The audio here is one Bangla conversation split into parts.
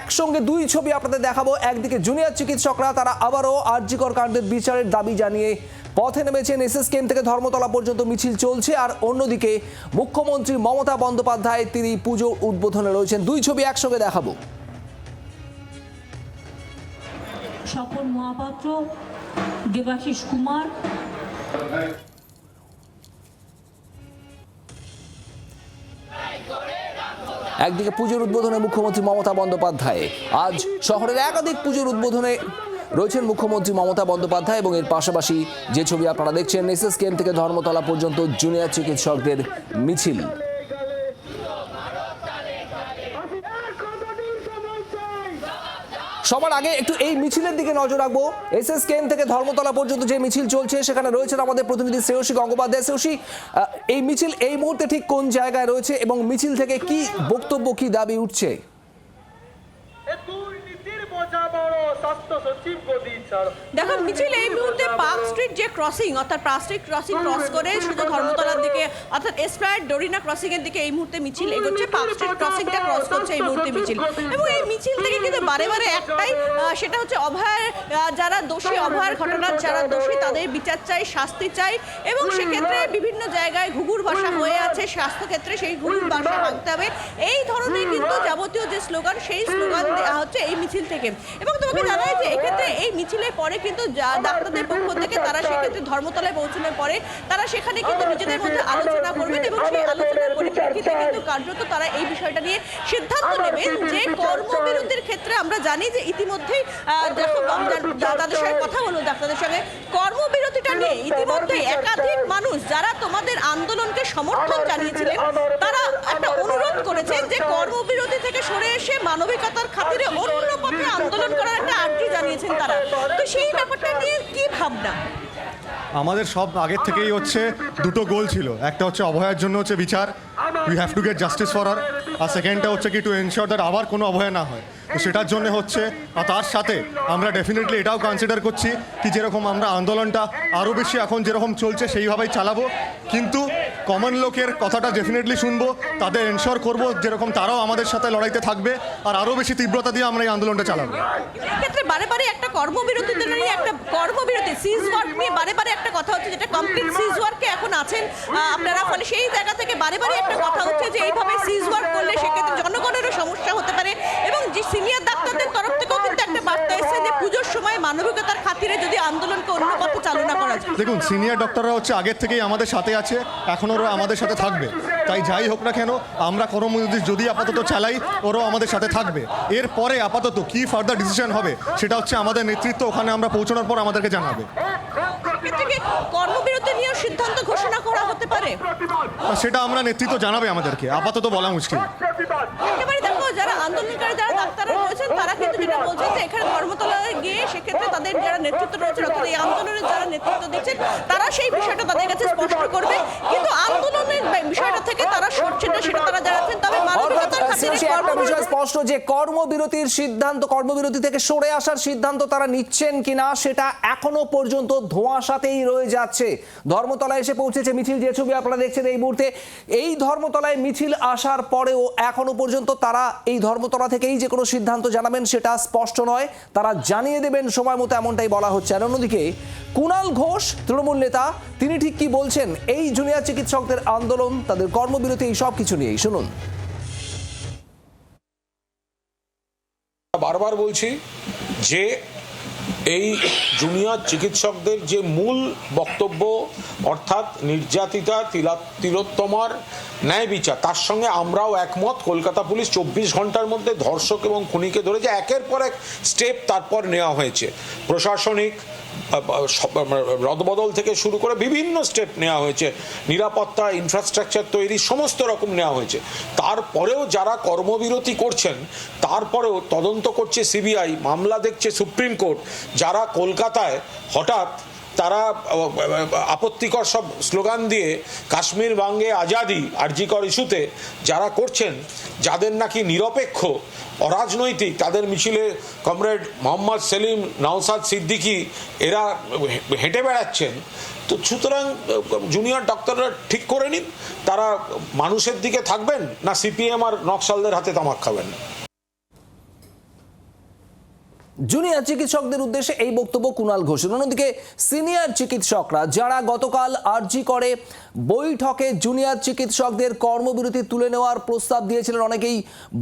একসঙ্গে দুই ছবি আপনাদের দেখাবো। একদিকে জুনিয়র চিকিৎসকরা, তারা আবারও আরজিকর কাণ্ডের বিচারের দাবি জানিয়ে পথে নেমেছেন এসএস কেম থেকে ধর্মতলা পর্যন্ত মিছিল চলছে। আর অন্যদিকে মুখ্যমন্ত্রী মমতা বন্দ্যোপাধ্যায়, তিনি পুজো উদ্বোধনে রয়েছেন। দুই ছবি একসঙ্গে দেখাবো। স্বপন মহাপাত্র, দেবাশিস কুমার। একদিকে পুজোর উদ্বোধনে মুখ্যমন্ত্রী মমতা বন্দ্যোপাধ্যায়। আজ শহরের একাধিক পুজোর উদ্বোধনে রয়েছেন মুখ্যমন্ত্রী মমতা বন্দ্যোপাধ্যায় এবং এর পাশাপাশি যে ছবি আপনারা দেখছেন এসএস কেম থেকে ধর্মতলা পর্যন্ত জুনিয়র চিকিৎসকদের মিছিল। সবার আগে একটু এই মিছিলের দিকে নজর রাখব। এস এস কেন থেকে ধর্মতলা পর্যন্ত যে মিছিল চলছে, সেখানে রয়েছেন আমাদের প্রতিনিধি শ্রেয়সী গঙ্গোপাধ্যায়। শ্রেয়সী এই মিছিল এই মুহূর্তে ঠিক কোন জায়গায় রয়েছে এবং মিছিল থেকে কি বক্তব্য, কি দাবি উঠছে? দেখুন মিছিল এই মুহূর্তে পার্ক স্ট্রিট যে ক্রসিং অর্থাৎ স্ট্রিট ক্রসিং ক্রস করে শুধু ধর্মতলার দিকে অর্থাৎ এসপ্রায়ার ডোরিনা ক্রসিং এর দিকে এই মুহূর্তে মিছিল এগোচ্ছে পার্ক স্ট্রিট ক্রসিংটা ক্রস করছে এই মুহূর্তে মিছিল। এবং এই মিছিল থেকে কিন্তু বারে বারে একটাই সেটা হচ্ছে অভয়ের যারা দোষী অভয়ের ঘটনার যারা দোষী তাদের বিচার চাই শাস্তি চাই। এবং সেক্ষেত্রে বিভিন্ন জায়গায় ঘুঘুর ভাষা হয়ে আছে স্বাস্থ্য ক্ষেত্রে সেই ঘুঘুর ভাষা ভাঙতে হবে। এই ধরনের কিন্তু যাবতীয় যে স্লোগান সেই স্লোগান দেওয়া হচ্ছে এই মিছিল থেকে। এবং তোমাকে জানাই যে এক্ষেত্রে এই মিছিলের পরে কিন্তু ডাক্তারদের পক্ষ থেকে তারা সেক্ষেত্রে ধর্মতলায় পৌঁছানোর পরে তারা সেখানে কিন্তু নিজেদের মধ্যে আলোচনা করবেন এবং সেই আলোচনার পরিপ্রেক্ষিতে কিন্তু কার্যত তারা এই বিষয়টা নিয়ে সিদ্ধান্ত নেবেন যে কর্মবিরতির ক্ষেত্রে আমরা জানি যে ইতিমধ্যেই দেখো তাদের সঙ্গে কথা বলব ডাক্তারদের সঙ্গে। কর্মবিরতিটা নিয়ে ইতিমধ্যে একাধিক মানুষ যারা তোমাদের আন্দোলনকে সমর্থন জানিয়েছিলেন তারা একটা অনুরোধ করেছেন যে কর্মবিরতি থেকে সরে এসে মানবিকতার খাতিরে অন্য পথে আন্দোলন করার জানিয়েছেন তারা। তো সেই ব্যাপারটা নিয়ে কি ভাবনা? আমাদের সব আগের থেকেই হচ্ছে দুটো গোল ছিল। একটা হচ্ছে অভয়ার জন্য হচ্ছে বিচার। We have to get justice for আর আর সেকেন্ডটা হচ্ছে কি টু এনশিওর দ্যাট আবার কোনো অভয়া না হয়। তো সেটার জন্য হচ্ছে, আর তার সাথে আমরা ডেফিনেটলি এটাও কনসিডার করছি কি, যেরকম আমরা আন্দোলনটা আরও বেশি এখন যেরকম চলছে, সেইভাবেই চালাবো। কিন্তু কমন লোকের কথাটা ডেফিনেটলি শুনব, তাদের এনশিওর করব যেরকম তারাও আমাদের সাথে লড়াইতে থাকবে, আর আরও বেশি তীব্রতা দিয়ে আমরা এই আন্দোলনটা চালাবো। এক্ষেত্রে বারে বারে একটা কর্মবিরতিতে নিয়ে একটা কর্মবিরতি সিজ ওয়ার্ক নিয়ে বারে বারে একটা কথা হচ্ছে যেটা কমপ্লিট সিজ ওয়ার্কে এখন আছেন আপনারা, ফলে সেই জায়গা থেকে বারে বারে একটা কথা হচ্ছে যে এইভাবে সিজ ওয়ার্ক করলে সেক্ষেত্রে জনগণেরও সমস্যা হতে পারে এবং যে সিনিয়র ডাক্তারদের তরফ থেকেও কিন্তু একটা বার্তা এসেছে যে পুজোর সময় মানবিকতার খাতিরে যদি আন্দোলনকে অন্য পথে চালনা করা যায় দেখুন সিনিয়র ডক্টররা হচ্ছে আগের থেকেই আমাদের সাথে আছে এখন ওরা আমাদের সাথে থাকবে। তাই যাই হোক না কেন আমরা কর্মবিরতি যদি আপাতত চালাই ওরাও আমাদের সাথে থাকবে। এরপরে আপাতত কি ফার্দার ডিসিশন হবে সেটা হচ্ছে আমাদের নেতৃত্ব ওখানে আমরা পৌঁছানোর পর আমাদেরকে জানাবে। কর্মবিরতি সিদ্ধান্ত ঘোষণা করা হতে পারে? সেটা আমরা নেতৃত্ব জানাবে আমাদেরকে আপাতত বলা মুশকিল। যারা আন্দোলনকারী যারা ডাক্তাররা রয়েছেন তারা কিন্তু যেটা বলছেন যে এখানে ধর্মতলায় গিয়ে সেক্ষেত্রে তাদের যারা নেতৃত্ব রয়েছে অর্থাৎ এই আন্দোলনের যারা নেতৃত্ব দিচ্ছেন তারা সেই বিষয়টা তাদের কাছে স্পষ্ট করবে। কিন্তু আন্দোলনের বিষয়টা থেকে তারা সরছেন না সেটা তারা জানাচ্ছেন। তবে অর্থাৎ মানবিকতার খাতিরে কর্মবিরতি স্পষ্ট যে কর্মবিরতির সিদ্ধান্ত কর্মবিরতি থেকে সরে আসার সিদ্ধান্ত তারা নিচ্ছেন কিনা সেটা এখনও পর্যন্ত ধোঁয়াশাতেই রয়ে যাচ্ছে। ধর্মতলায় এসে পৌঁছেছে মিছিল যে ছবি আপনারা দেখছেন এই মুহূর্তে। এই ধর্মতলায় মিছিল আসার পরেও এখনও পর্যন্ত তারা এই ধর্মতলা থেকেই যে কোনো সিদ্ধান্ত জানাবেন সেটা স্পষ্ট নয়। তারা জানিয়ে দেবেন সময় মতো এমনটাই বলা হচ্ছে। আর অন্যদিকে কুণাল ঘোষ, তৃণমূল নেতা, তিনি ঠিক কি বলছেন? এই জুনিয়র চিকিৎসকদের আন্দোলন, তাদের কর্মবিরতি, এই সব কিছু নিয়েই। শুনুন। বারবার বলছি যে এই জুনিয়র চিকিৎসকদের যে মূল বক্তব্য, অর্থাৎ নির্যাতিতা, তিলা, তিলোত্তমার ন্যায় বিচার, তার সঙ্গে আমরাও একমত, কলকাতা পুলিশ চব্বিশ ঘণ্টার মধ্যে ধর্ষক এবং খুনিকে ধরে যে একের পর এক স্টেপ তারপর নেওয়া হয়েছে। প্রশাসনিক রদবদল থেকে শুরু করে বিভিন্ন স্টেপ নেওয়া হয়েছে। নিরাপত্তা ইনফ্রাস্ট্রাকচার তৈরি, সমস্ত রকম নেওয়া হয়েছে। তারপরেও যারা কর্মবিরতি করছেন, তারপরেও তদন্ত করছে সিবিআই মামলা দেখছে সুপ্রিম কোর্ট যারা কলকাতায় হঠাৎ তারা আপত্তিকর সব স্লোগান দিয়ে কাশ্মীর বাঙ্গে আজাদি আরজিকর ইস্যুতে যারা করছেন, যাদের নাকি নিরপেক্ষ, অরাজনৈতিক, তাদের মিছিলে কমরেড মোহাম্মদ সেলিম নওসাদ সিদ্দিকী, এরা হেঁটে বেড়াচ্ছেন। তো সুতরাং, জুনিয়র ডক্টররা ঠিক করে নিন, তারা মানুষের দিকে থাকবেন না সিপিএম আর নকশালদের হাতে তামাক খাবেন? জুনিয়র চিকিৎসকদের উদ্দেশ্যে এই বক্তব্য কুণাল ঘোষের। অন্যদিকে সিনিয়র চিকিৎসকরা যারা গতকাল আরজি করে বৈঠকে জুনিয়র চিকিৎসকদের কর্মবিরতি তুলে নেওয়ার প্রস্তাব দিয়েছিলেন অনেকেই,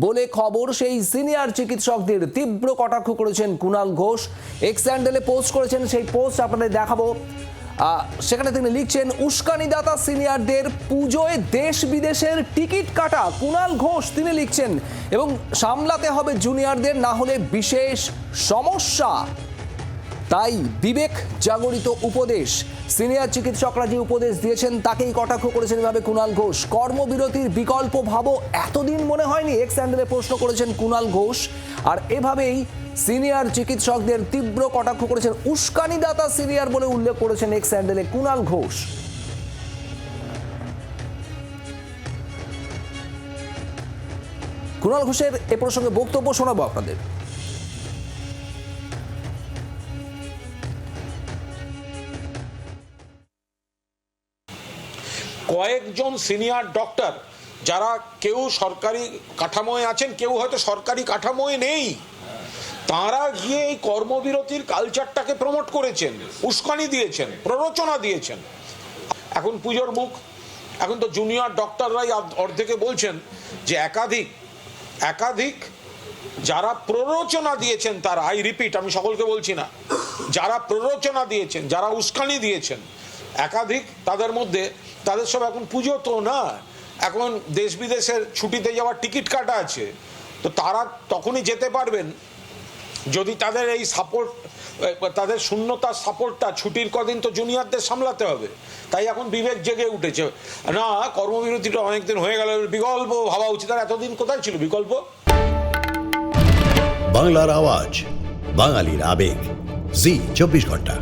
বলে খবর সেই সিনিয়র চিকিৎসকদের তীব্র কটাক্ষ করেছেন কুণাল ঘোষ। এক্স স্যান্ডেলে পোস্ট করেছেন, সেই পোস্ট আপনাদের দেখাবো। সেখানে তিনি লিখছেন, উস্কানিদাতা সিনিয়রদের পুজোয় দেশ বিদেশের টিকিট কাটা কুণাল ঘোষ তিনি লিখছেন, এবং সামলাতে হবে জুনিয়রদের, না হলে বিশেষ সমস্যা। তাই বিবেক জাগরিত উপদেশ, সিনিয়র চিকিৎসকরা যে উপদেশ দিয়েছেন, তাকেই কটাক্ষ করেছেন এভাবে কুণাল ঘোষ। কর্মবিরতির বিকল্প ভাবো এতদিন মনে হয়নি। এক্স স্যান্ডেলে প্রশ্ন করেছেন কুণাল ঘোষ, আর এভাবেই সিনিয়র চিকিৎসকদের তীব্র কটাক্ষ করেছেন উস্কানিদাতা সিনিয়র বলে উল্লেখ করেছেন এক্স স্যান্ডেলে কুণাল ঘোষ। কুণাল ঘোষের এ প্রসঙ্গে বক্তব্য শোনাবো আপনাদের। কয়েকজন সিনিয়র ডক্টর যারা কেউ সরকারি কাঠামোয় আছেন, কেউ হয়তো সরকারি কাঠামোয় নেই। তারা গিয়ে এই কর্মবিরতির কালচারটাকে প্রমোট করেছেন, উস্কানি দিয়েছেন, প্ররোচনা দিয়েছেন। এখন পুজোর মুখ, এখন তো জুনিয়র ডক্টররাই অর্ধেকে বলছেন যে একাধিক একাধিক যারা প্ররোচনা দিয়েছেন তারা আই রিপিট আমি সকলকে বলছি না, যারা প্ররোচনা দিয়েছেন, যারা উস্কানি দিয়েছেন, একাধিক তাদের মধ্যে, তাদের সব এখন পুজো তো না, এখন দেশ বিদেশের ছুটিতে যাওয়ার টিকিট কাটা আছে, তো তারা তখনই যেতে পারবেন যদি তাদের এই সাপোর্ট তাদের শূন্যতার সাপোর্টটা ছুটির কদিন তো জুনিয়রদের সামলাতে হবে। তাই এখন বিবেক জেগে উঠেছে। না, কর্মবিরতিটা অনেকদিন হয়ে গেল, বিকল্প ভাবা উচিত। আর এতদিন কোথায় ছিল বিকল্প? বাংলার আওয়াজ, বাঙালির আবেগ। জি, চব্বিশ ঘণ্টা।